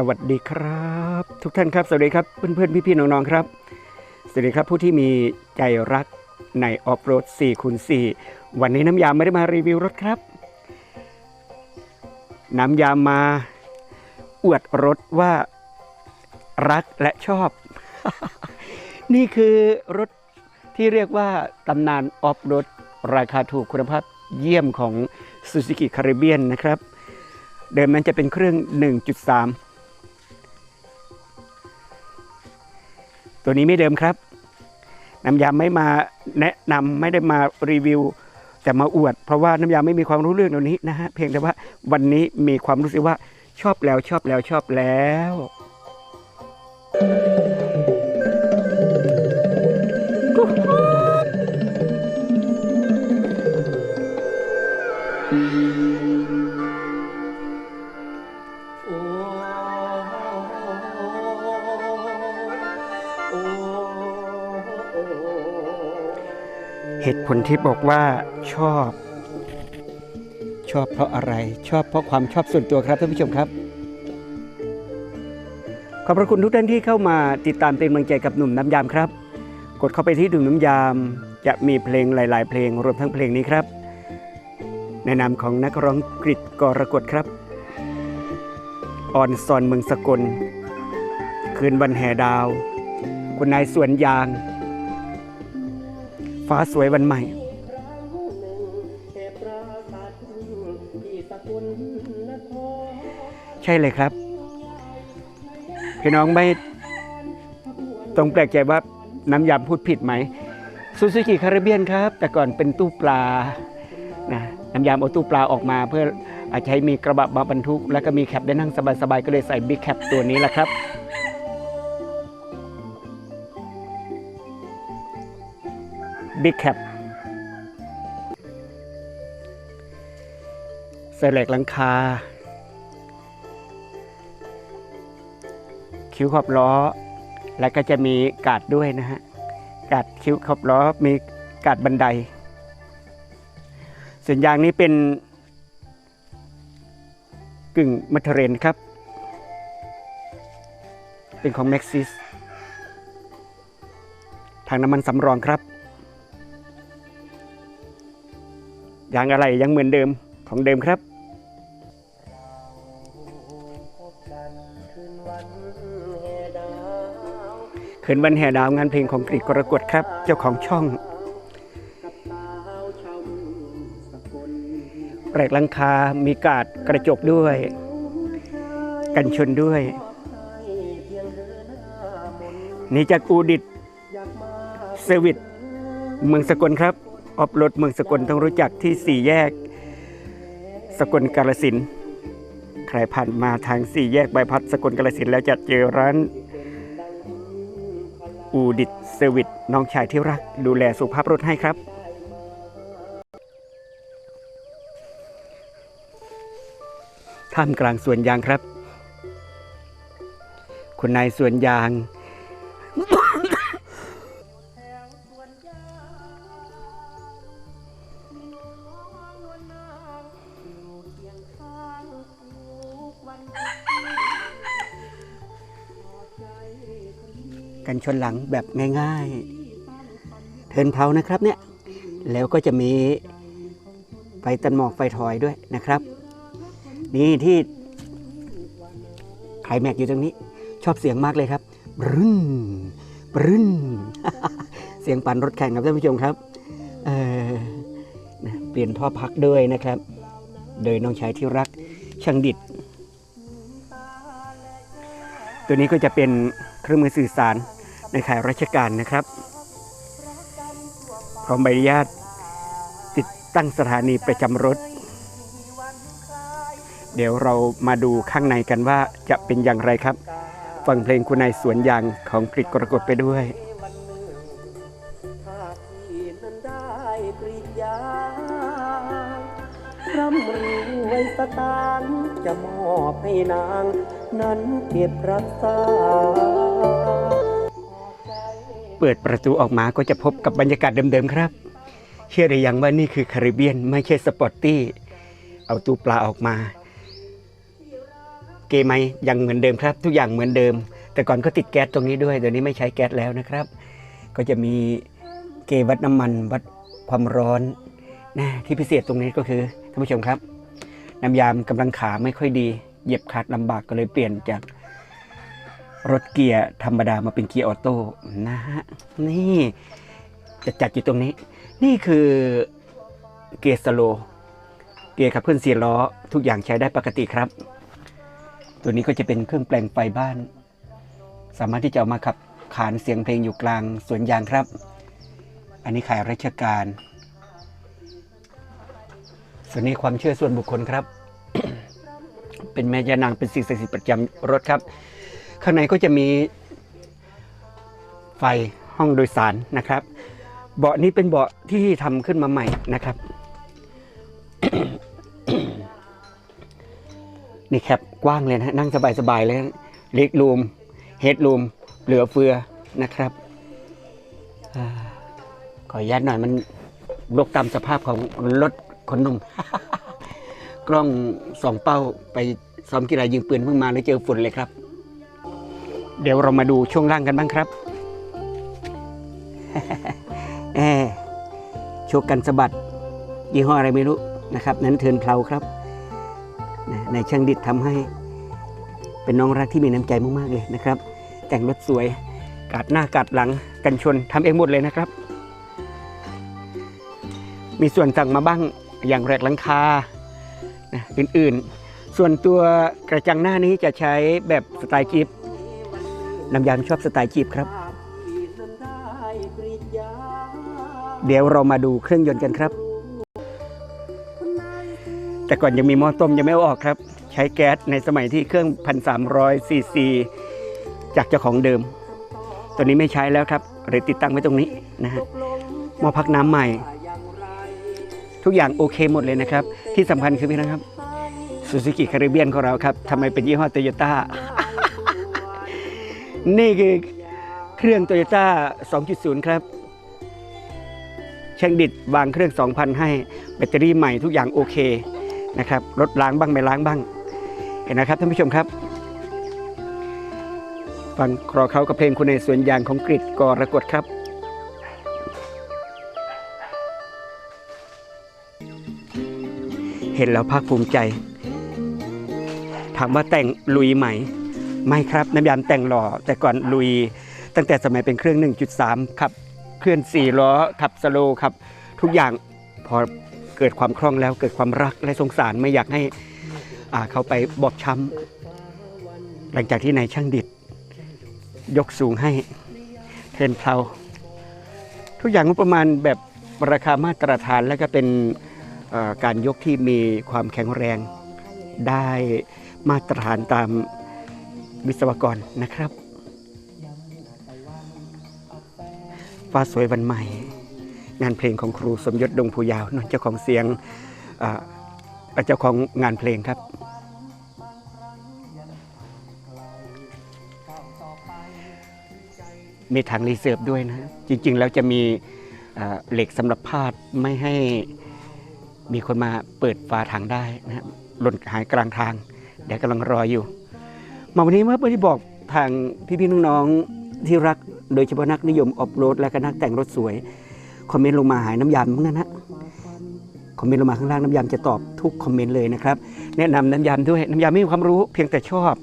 สวัสดีครับ ทุกท่านครับ สวัสดีครับเพื่อนๆพี่ๆน้องๆครับ สวัสดีครับผู้ที่มีใจรักในออฟโรด4คูณ4วันนี้น้ำยาไม่ได้มารีวิวรถครับ น้ำยามาอวดรถว่ารักและชอบ นี่คือรถที่เรียกว่าตำนานออฟโรดราคาถูกคุณภาพเยี่ยมของ Suzuki Caribbean นะครับ เดิมมันจะเป็นเครื่อง 1.3 ตัวนี้ไม่เดิมครับน้ำยาไม่มาแนะนำไม่ได้มารีวิว แต่มาอวด เพราะว่าน้ำยาไม่มีความรู้เรื่องตรงนี้นะฮะเพียงแต่ว่าวันนี้มีความรู้สึกว่าชอบแล้วชอบแล้วชอบแล้วโเหตุผลที่บอกว่าชอบ ชอบเพราะอะไร ชอบเพราะความชอบส่วนตัวครับท่านผู้ชมครับ ขอบพระคุณทุกท่านที่เข้ามาติดตามเป็นกำลังใจกับหนุ่มน้ำยามครับ กดเข้าไปที่หนุ่มน้ำยาม จะมีเพลงหลาย ๆ เพลงรวมทั้งเพลงนี้ครับ ในนามของนักร้องกริตกรกฎครับออนซอนเมืองสกล คืนวันแห่ดาว คุณนายสวนยาง ฟ้าสวยวันใหม่ ใช่เลยครับ พี่น้องไม่ต้องแปลกใจว่าน้ำยำพูดผิดไหมซูซูกิคาริเบียนครับ แต่ก่อนเป็นตู้ปลานะน้ำยำเอาตู้ปลาออกมา เพื่ออาจจะใช้มีกระบะมาบรรทุก แล้วก็มีแคปได้นั่งสบายๆก็เลยใส่บิ๊กแคปตัวนี้แหละครับ บิ๊กแคปใส่เหล็กหลังคา คิ้วขอบล้อ แล้วก็จะมีกาดด้วยนะฮะ กาดคิ้วขอบล้อมีกาดบันไดส่วนยางนี้เป็นกึ่งมัทเรนครับ เป็นของ Maxis ทางน้ำมันสำรองครับ ยางอะไรยังเหมือนเดิมของเดิมครับพบกันคืนวันแห่ดาวงานเพลงของกรีกกรกฎครับ เจ้าของช่องกับสาวชาวเมือลแปลกหลังคา มีกาดกระจกด้วย กันชนด้วย นี่จากอูดิตเซอร์วิสเมืองสกลครับ ออฟรถเมืองสกลต้องรู้จักที่สี่แยก สกลกาลสิน ใครผ่านมาทางสี่แยกใบพัดสกลกาลสินแล้วจะเจอร้านอูดิตเซอร์วิสน้องชายที่รัก ดูแลสุขภาพรถให้ครับ ท่ามกลางสวนยางครับ คุณนายสวนยาง กันชนหลังแบบง่ายๆ เทินเพลานะครับเนี่ย แล้วก็จะมีไฟตันหมอกไฟถอยด้วยนะครับ นี่ที่ไคลแม็กอยู่ตรงนี้ ชอบเสียงมากเลยครับบรึ้นบรึ้นเสียงปั่นรถแข่งครับท่านผู้ชมครับเออเปลี่ยนท่อพักด้วยนะครับ โดยน้องชายที่รักช่างดิดตัวนี้ก็จะเป็นเครื่องมือสื่อสาร ในขายราชการนะครับ พร้อมใบอนุญาตติดตั้งสถานีประจำรถ เดี๋ยวเรามาดูข้างในกันว่าจะเป็นอย่างไรครับ ฟังเพลงคุณนายสวนยางของกริกกรกฎไปด้วยร่ำรวยสตางจะมอบให้นาง นั้นเก็บรักษา เปิดประตูออกมาก็จะพบกับบรรยากาศเดิมๆครับ เชื่อได้ยังว่านี่คือคาริเบียนไม่ใช่สปอร์ตตี้ เอาตู้ปลาออกมา เกไหมยังเหมือนเดิมครับ ทุกอย่างเหมือนเดิม แต่ก่อนก็ติดแก๊สตรงนี้ด้วยเดี๋ยวนี้ไม่ใช้แก๊สแล้วนะครับ ก็จะมีเกวัดน้ำมันวัดความร้อนนะที่พิเศษตรงนี้ก็คือท่านผู้ชมครับ น้ำยามกำลังขาไม่ค่อยดีเหยียบขาดลำบากก็เลยเปลี่ยนจาก รถเกียร์ธรรมดามาเป็นเกียร์ออโต้นะฮะนี่จะจัดอยู่ตรงนี้ นี่คือเกียร์สโล เกียร์ขับเคลื่อนสี่ล้อ ทุกอย่างใช้ได้ปกติครับ ตัวนี้ก็จะเป็นเครื่องแปลงไฟบ้าน สามารถที่จะเอามาขับขานเสียงเพลงอยู่กลางสวนยางครับ อันนี้ขายราชการ ส่วนนี้ความเชื่อส่วนบุคคลครับ เป็นแม่ยานางเป็นสิ่งศักดิ์สิทธิ์ประจำรถครับ ข้างในก็จะมีไฟห้องโดยสารนะครับ เบาะนี้เป็นเบาะที่ทำขึ้นมาใหม่นะครับ นี่แคบกว้างเลยนะนั่งสบายๆเลยเล็กรูมเฮดรูมเหลือเฟือนะครับอขออนุญาตหน่อยมันลกตามสภาพของรถคนนุ่ม กล้องสองเป้าไปซ้อมกีฬายิงปืนเพิ่งมาแล้วเจอฝุ่นเลยครับ เดี๋ยวเรามาดูช่วงล่างกันบ้างครับแอโชกกันสะบัด ยี่ห้ออะไรไม่รู้นะครับ นั้นเทินเพลาครับในช่างดิดทำให้ เป็นน้องรักที่มีน้ำใจมากๆเลยนะครับ แต่งรถสวยกาดหน้ากาดหลังกันชนทำเองหมดเลยนะครับ มีส่วนสั่งมาบ้างอย่างแรกหลังคานะอื่นๆ ส่วนตัวกระจังหน้านี้จะใช้แบบสไตล์จีบ น้ำยางชอบสไตล์จีบครับ เดี๋ยวเรามาดูเครื่องยนต์กันครับ แต่ก่อนยังมีหม้อต้มยังไม่เอาออกครับ ใช้แก๊สในสมัยที่เครื่อง 1,300ซีซีจากเจ้าของเดิม ตัวนี้ไม่ใช้แล้วครับเลยติดตั้งไว้ตรงนี้นะฮะหม้อพักน้ำใหม่ ทุกอย่างโอเคหมดเลยนะครับ ที่สำคัญคือพี่นะครับซูซูกิคาริเบียนของเราครับทำไมเป็นยี่ห้อโตโยต้า นี่คือเครื่องโตโยต้า2.0 ครับ ช่างดิดวางเครื่อง 2,000 ให้แบตเตอรี่ใหม่ทุกอย่างโอเคนะครับรถล้างบ้างไม่ล้างบ้าง เห็นนะครับท่านผู้ชมครับ ฟังครอเขากับเพลงคุณในสวนยางของกริดกรกฎครับเห็นแล้วภาคภูมิใจ ถามว่าแต่งลุยไหม ไม่ครับน้ำยามแต่งหล่อแต่ก่อนลุย ตั้งแต่สมัยเป็นเครื่อง 1.3ขับเคลื่อน4ล้อขับสโลว์ขับ ทุกอย่างพอเกิดความคล่องแล้วเกิดความรักและสงสารไม่อยากให้อ่าเขาไปบอบช้ำหลังจากที่นายช่างดิดยกสูงให้เทนเพลาทุกอย่างงบประมาณแบบราคามาตรฐานและก็เป็นการยกที่มีความแข็งแรงได้มาตรฐานตาม วิศวกรนะครับ ฟ้าสวยวันใหม่ งานเพลงของครูสมยศดงภูยาวนนเจ้าของเสียงอ่าเจ้าของงานเพลงครับมีถังรีเซิร์ฟด้วยนะ จริง ๆ แล้วจะมีเหล็กสำหรับพาดไม่ให้มีคนมาเปิดฝาถังได้นะหล่นหายกลางทาง เดี๋ยวกำลังรออยู่ มาวันนี้เมื่อที่บอกทางพี่ๆน้องๆที่รักโดยเฉพาะนักนิยมออฟโรดและก็นักแต่งรถสวย คอมเมนต์ลงมาหายน้ำยามพวกนั้นฮะคอมเมนต์ลงมาข้างล่างน้ำยามจะตอบทุกคอมเมนต์เลยนะครับ แนะนำน้ำยามด้วยน้ำยามไม่มีความรู้เพียงแต่ชอบ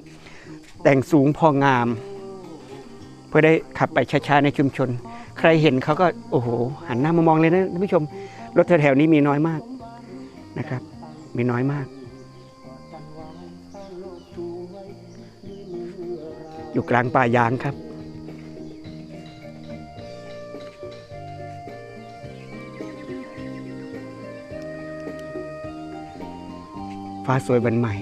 แต่งสูงพองาม เพื่อได้ขับไปช้าๆในชุมชน ใครเห็นเขาก็โอ้โห หันหน้ามามองเลยนะท่านผู้ชมรถแถวๆนี้มีน้อยมากนะครับ มีน้อยมาก อยู่กลางป่ายางครับ ฟ้าสวยวันใหม่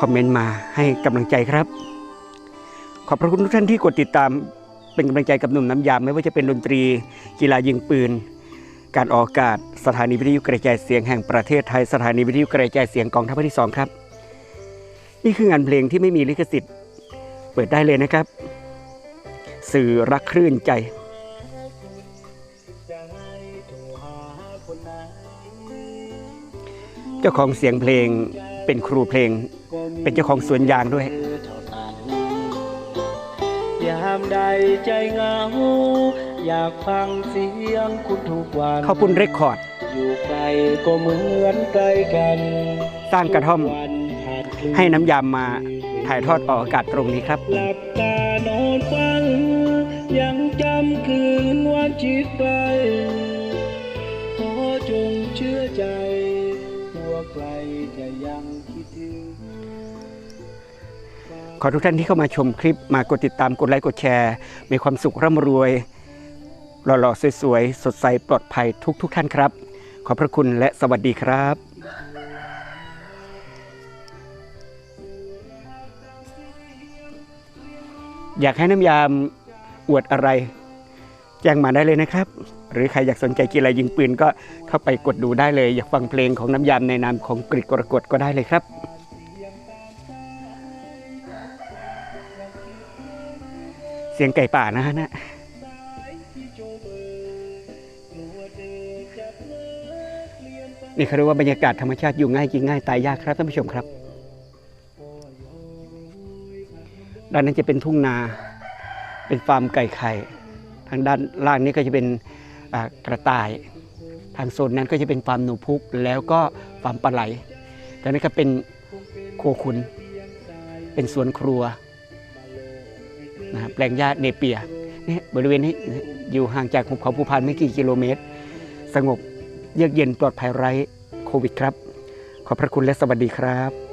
คอมเมนต์มาให้กำลังใจครับ ขอบพระคุณทุกท่านที่กดติดตามเป็นกำลังใจกับหนุ่มน้ำยามไม่ว่าจะเป็นดนตรีกีฬายิงปืน การออกอากาศสถานีวิทยุกระจายเสียงแห่งประเทศไทยสถานีวิทยุกระจายเสียงกองทัพภาที่สองครับ นี่คืองานเพลงที่ไม่มีลิขสิทธิ์ เปิดได้เลยนะครับ สื่อรักคลื่นใจเจ้าของเสียงเพลงเป็นครูเพลง เป็นเจ้าของสวนยางด้วย ยามใดใจเหงา อยากฟังเสียงคุณทุกวันข้าวปุ้นเรคคอร์ด อยู่ไกลก็เหมือนใกล้กันสร้างกระท่อม วันผ่านคืนให้น้ำยามมาถ่ายทอดออกอากาศตรงนี้ครับ หลับตานอนฟังยังจำคืนวันชิดไป ขอจงเชื่อใจ ตัวไกลจะยังคิดถึง ขอทุกท่านที่เข้ามาชมคลิปมากดติดตามกดไลค์กดแชร์ มีความสุขร่ำรวย หล่อๆ สวยๆ สดใสปลอดภัยทุกๆทท่านครับ ขอบพระคุณและสวัสดีครับอยากให้น้ำยามอวดอะไร แจ้งมาได้เลยนะครับ หรือใครอยากสนใจกีฬายิงปืนก็เข้าไปกดดูได้เลย อยากฟังเพลงของน้ำยามในนามของกริกกรกฎก็ได้เลยครับ เสียงไก่ป่านะฮะนะ นี่เขาเรียกว่าบรรยากาศธรรมชาติอยู่ง่ายกินง่ายตายยากครับท่านผู้ชมครับ ด้านนั้นจะเป็นทุ่งนา เป็นฟาร์มไก่ไข่ ทางด้านล่างนี้ก็จะเป็นกระต่าย ทางโซนนั้นก็จะเป็นฟาร์มหนูพุก แล้วก็ฟาร์มปลาไหลตอนนี้ก็เป็นโคขุน เป็นสวนครัวนะฮะแปลงหญ้าเนเปียนี่บริเวณนี้อยู่ห่างจากหุบเขาภูพานไม่กี่กิโลเมตร สงบ เยือกเย็นปลอดภัยไร้โควิดครับ ขอบพระคุณและสวัสดีครับ